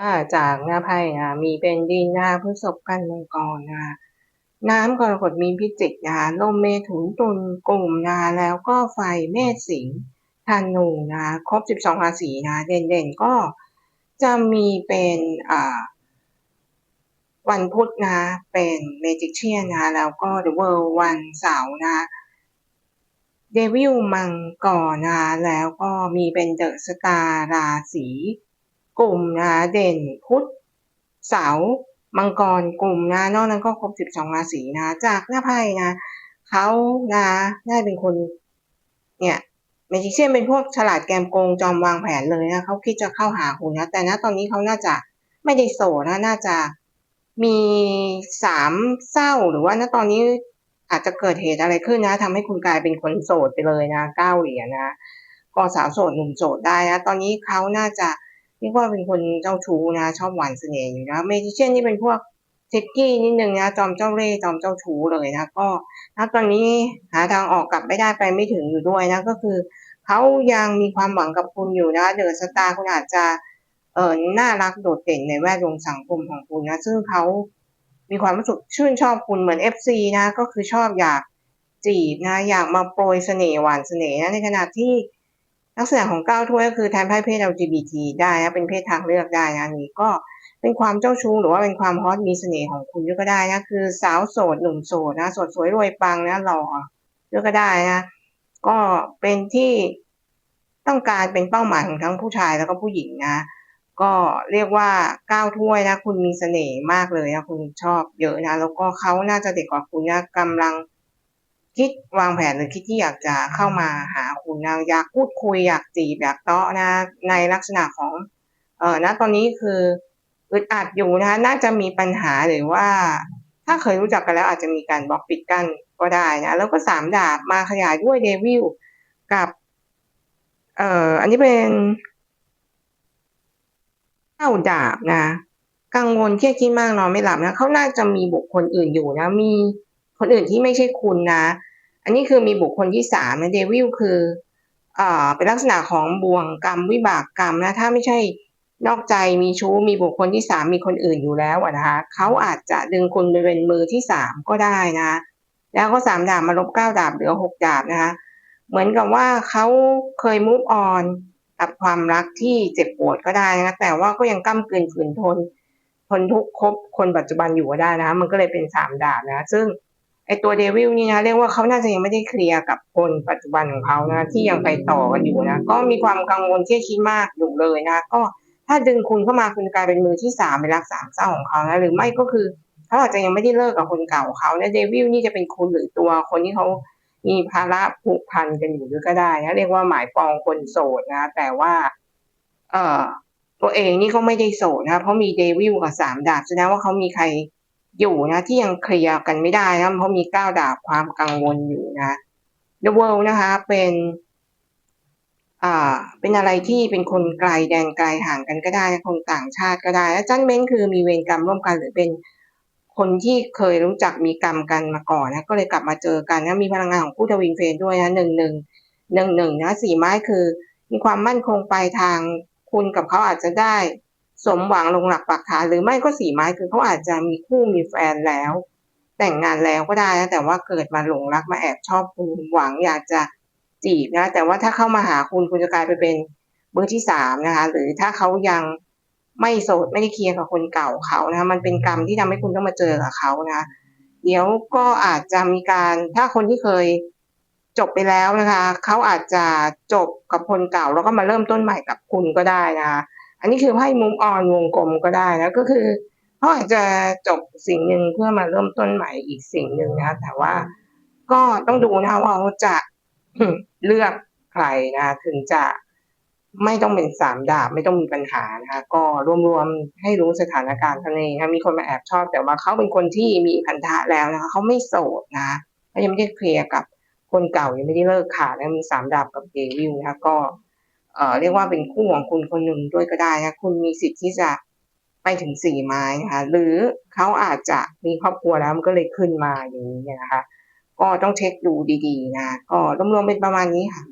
อ่าจากหน้าไพ่นะมีเป็นดินนะคะพฤษภกันมังกรนะคะน้ำกรกฎมีพิจิกนะคะลมเมถุนตุลกลุ่มนะคะแล้วก็ไฟเมษสิงห์ธนูนะคะครบ 12 ราศีนะเด่นๆก็จะมีเป็นอ่าวันพุธนะเป็นเมจิเชียนนะแล้วก็ The World วันเสาร์นะเดวิลมังกรนะแล้วก็มีเป็นเดอะสตาร์ราศี กลุ่มนะเด่นพุธเสาร์มังกรกลุ่มนะนอกนั้นก็ครบ 12 ราศีนะ จากหน้าไพ่นะเขานะได้เป็นคน เนี่ยเมจิเชียนเป็นพวกฉลาดแกมโกงจอมวางแผนเลยนะเขาคิดจะเข้าหาคุณนะ แต่ณตอนนี้เขาน่าจะไม่ได้โสดนะ น่าจะมีสามเศร้าหรือว่าณตอนนี้อาจจะเกิดเหตุอะไรขึ้นนะทำให้คุณกลายเป็นคนโสดไปเลยนะเก้าเหรียญนะก็สาวโสดหนุ่มโสดได้นะ ตอนนี้เขาน่าจะ เรียกว่าเป็นคนเจ้าชู้นะ ชอบหวานเสน่ห์อยู่นะเมจิเชียนนี่เป็นพวกเท็กกี้นิดนึงนะ จอมเจ้าเล่ห์จอมเจ้าชู้เลยนะก็ณตอนนี้หาทางออกกลับไม่ได้ไปไม่ถึงอยู่ด้วยนะก็คือเขายังมีความหวังกับคุณอยู่นะเดอะสตาร์คุณอาจจะเออน่ารักโดดเด่นในแวดวงสังคมของคุณนะ ซึ่งเขามีความรู้สึกชื่นชอบคุณเหมือน FC นะ ก็คือชอบอยากจีบนะ อยากมาโปรยเสน่ห์หวานเสน่ห์นะในขณะที่ ลักษณะของก้าวถ้วยก็คือแทนไพ่เพศ LGBT ได้นะเป็นเพศทางเลือกได้นะนี่ก็เป็นความเจ้าชู้หรือว่าเป็นความฮอตมีเสน่ห์ของคุณก็ได้นะคือสาวโสดหนุ่มโสดนะสดสวยรวยปังนะหล่อเลือกก็ได้นะก็เป็นที่ต้องการเป็นเป้าหมายของทั้งผู้ชายแล้วก็ผู้หญิงนะก็เรียกว่าก้าวถ้วยนะ คุณมีเสน่ห์มากเลยนะคุณชอบเยอะนะแล้วก็เขาน่าจะเด็กกว่าคุณนะกำลัง คิดวางแผนหรือคิดที่อยากจะเข้ามาหาคุณนะอยากพูดคุยอยากจีบอยากเตาะนะ ในลักษณะของเออนะตอนนี้คืออึดอัดอยู่นะคะน่าจะมีปัญหาหรือว่า ถ้าเคยรู้จักกันแล้วอาจจะมีการบล็อกปิดกันก็ได้นะแล้วก็สามดาบมาขยายด้วยเดวิลกับ เอ่ออันนี้เป็นเก้าดาบนะ กังวลเครียดคิดมากนอนไม่หลับนะเขาน่าจะมีบุคคลอื่นอยู่นะ มี คนอื่นที่ไม่ใช่คุณนะ อันนี้คือมีบุคคลที่สามนะเดวิลคืออ่าเป็นลักษณะของบ่วงกรรมวิบากกรรมนะถ้าไม่ใช่นอกใจมีชู้มีบุคคลที่สามมีคนอื่นอยู่แล้วนะคะเขาอาจจะดึงคุณไปเป็นมือที่สามก็ได้นะ แล้วก็สามดาบมาลบเก้าดาบเหลือหกดาบนะคะเหมือนกับว่าเขาเคยมุฟออนกับความรักที่เจ็บปวดก็ได้นะแต่ว่าก็ยังก้ากลืนฝืนทน ทนทุกข์คบคนปัจจุบันอยู่ก็ได้นะคะมันก็เลยเป็นสามดาบนะ ซึ่ง ไอตัวเดวิลนี่นะเรียกว่าเขาน่าจะยังไม่ได้เคลียร์กับคนปัจจุบันของเขานะที่ยังไปต่อกันอยู่นะก็มีความกังวลเครียดคิดมากอยู่เลยนะก็ถ้าดึงคุณเข้ามาคุณกลายเป็นมือที่สามเป็นรักสามเศร้าของเขานะหรือไม่ก็คือเขาอาจจะยังไม่ได้เลิกกับคนเก่าเขานะเดวิลนี่จะเป็นคุณหรือตัวคนที่เขามีภาระผูกพันกันอยู่ด้วยก็ได้นะเรียกว่าหมายปองคนโสดนะ แต่ว่า เอ่อตัวเองนี่ก็ไม่ได้โสดนะเพราะมีเดวิลกับสามดาบแสดงว่าเขามีใคร อยู่นะที่ยังเคลียร์กันไม่ได้นะเพราะมีก้าวดาบความกังวลอยู่นะ The World นะคะเป็นอ่าเป็นอะไรที่เป็นคนไกลแดนไกลห่างกันก็ได้คนต่างชาติก็ได้และจันเม้นคือมีเวรกรรมร่วมกันหรือเป็นคนที่เคยรู้จักมีกรรมกันมาก่อนนะก็เลยกลับมาเจอกันนะมีพลังงานของผู้ทวินเฟนด้วยนะหนึ่งหนึ่งหนึ่งหนึ่งนะสี่ไม้คือ มีความมั่นคงไปทางคุณกับเขาอาจจะได้ สมหวังลงหลักปักฐานหรือไม่ก็สี่ไม้คือเขาอาจจะมีคู่มีแฟนแล้ว แต่งงานแล้วก็ได้นะแต่ว่าเกิดมาหลงรักมาแอบชอบคุณหวังอยากจะจีบนะแต่ว่าถ้าเข้ามาหาคุณคุณจะกลายไปเป็นเบอร์ที่สามนะคะ หรือถ้าเขายังไม่โสดไม่ได้เคลียร์กับคนเก่าเขานะมันเป็นกรรมที่ทำให้คุณต้องมาเจอกับเขานะเดี๋ยวก็อาจจะมีการถ้าคนที่เคยจบไปแล้วนะคะ เขาอาจจะจบกับคนเก่าแล้วก็มาเริ่มต้นใหม่กับคุณก็ได้นะคะ อันนี้คือไพ่มุมออนวงกลมก็ได้นะก็คือเขาอาจจะจบสิ่งหนึ่งเพื่อมาเริ่มต้นใหม่อีกสิ่งหนึ่งนะแต่ว่าก็ต้องดูนะว่าเขาจะเลือกใครนะถึงจะไม่ต้องเป็นสามดาบไม่ต้องมีปัญหานะคะก็รวมๆให้รู้สถานการณ์ท่านเองนะมีคนมาแอบชอบแต่ว่าเขาเป็นคนที่มีพันธะแล้วนะคะเขาไม่โสดนะเขายังไม่ได้เคลียร์กับคนเก่ายังไม่ได้เลิกขาดนะมีสามดาบกับเดวิลนะคะก็ เรียกว่าเป็นคู่ของคุณคนหนึ่งด้วยก็ได้นะคุณมีสิทธิ์ที่จะไปถึงสี่ไม้นะคะหรือเขาอาจจะมีครอบครัวแล้วมันก็เลยขึ้นมาอย่างนี้นะคะ ก็ต้องเช็คดูดีๆนะก็รวมๆเป็นประมาณนี้ค่ะ